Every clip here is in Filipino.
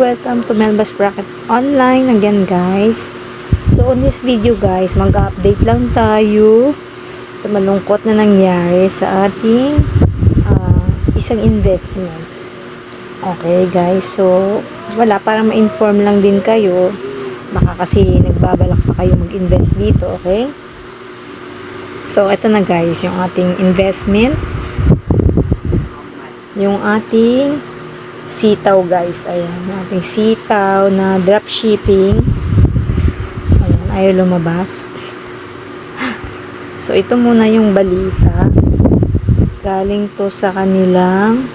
welcome to Melba's Bracket Online again guys. So on this video guys, mag-update lang tayo sa malungkot na nangyari sa ating ah, isang investment. Okay guys, so wala para ma-inform lang din kayo. Baka kasi nagbabalak pa kayo mag-invest dito, okay? So ito na guys, yung ating investment. Yung ating sitaw guys. Ayan, ating sitaw na dropshipping. Ayan, ayaw lumabas. So, ito muna yung balita. Galing to sa kanilang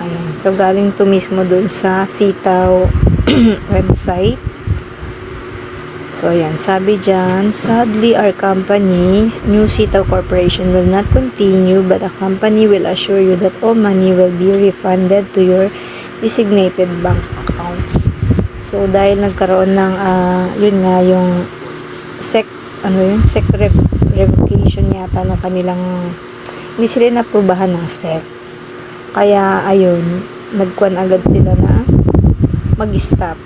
ayan. So, galing to mismo dun sa sitaw website. So, ayan. Sabi dyan, sadly, our company, New Sitaw Corporation, will not continue, but the company will assure you that all money will be refunded to your designated bank accounts. So, dahil nagkaroon ng, ah, yun nga, yung sec, ano yun, sec rev- revocation yata ng kanilang, hindi sila naprubahan ng sec. Kaya, ayun, nagkuhan agad sila na mag-stop.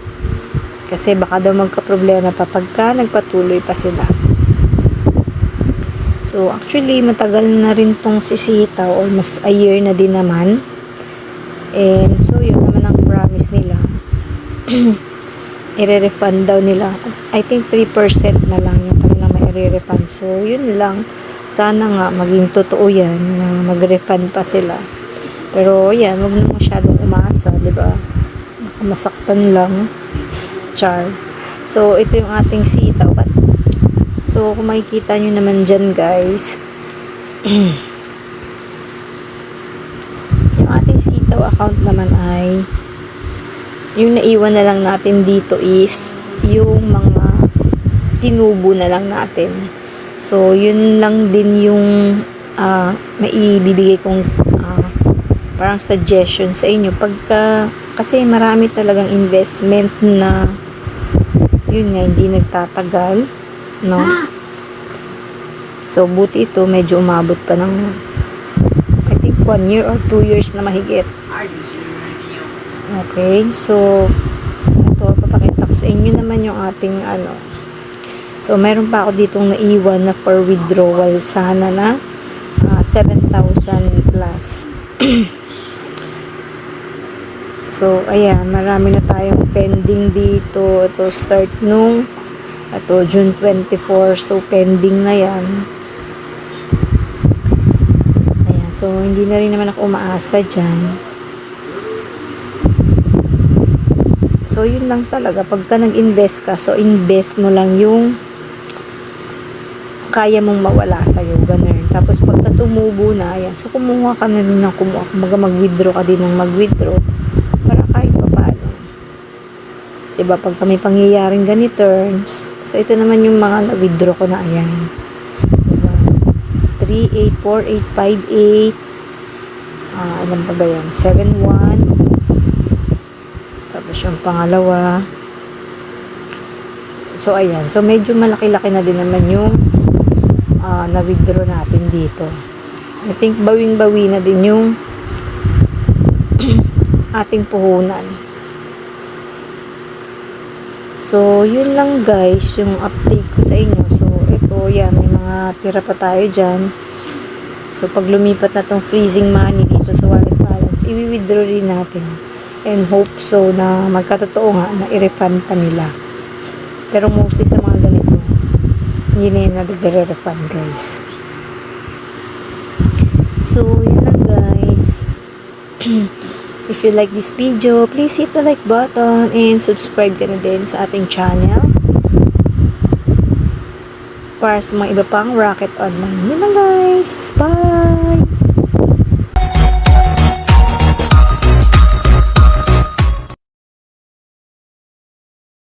Kasi baka daw magka-problema pa pagka nagpatuloy pa sila. So, actually, matagal na rin tong sisitaw. Almost a year na din naman. And, so, yun naman ang promise nila. i-refund daw nila. I think 3% na lang yung kanilang mai-refund. So, yun lang. Sana nga maging totoo yan na mag-refund pa sila. Pero, yan, wag na masyadong umasa, di ba? Masaktan lang. Char. So, ito yung ating sitaw. So, kung makikita nyo naman dyan, guys, yung ating sitaw account naman ay yung naiwan na lang natin dito is yung mga tinubo na lang natin. So, yun lang din yung ah, maibibigay kong ah, parang suggestion sa inyo. Pagka, kasi marami talagang investment na yun nga, hindi nagtatagal. No? So, buti ito, medyo umabot pa ng I think one year or two years na mahigit. Okay, so ito, papakita ko sa inyo naman yung ating ano. So, meron pa ako ditong naiwan na for withdrawal sana na ah, 7,000 plus. so, ayan, marami na tayong pending dito. Ito, start nung ito, June 24. So, pending na yan. Ayan, so, hindi na rin naman ako umaasa dyan. So, yun lang talaga. Pagka nag-invest ka, so invest mo lang yung kaya mong mawala sa'yo. Ganun. Tapos, pagka tumubo na, ayan. So, kumuha ka na rin ng kumuha. Mag-withdraw ka din ng mag-withdraw. Para kahit pa paano. Diba? Pag may pangyayaring ganitors. So, ito naman yung mga na-withdraw ko na. Ayan. Diba? 384858 Ah, alam pa ba yan? 71 tapos yung pangalawa. So, ayan. So, medyo malaki-laki na din naman yung ah, na-withdraw natin dito. I think bawing-bawi na din yung ating puhunan. So, yun lang guys, yung update ko sa inyo. So, ito, yan, may mga tira pa tayo dyan. So, pag lumipat na tong freezing money dito sa wallet balance, i-withdraw rin natin and hope so na magkatotoo nga na i-refund pa nila. Pero mostly sa mga ganito, hindi na yun nag-refund guys. So, yun lang guys. If you like this video, please hit the like button and subscribe ka na din sa ating channel para sa mga iba pang Rocket Online. Yun lang guys. Bye!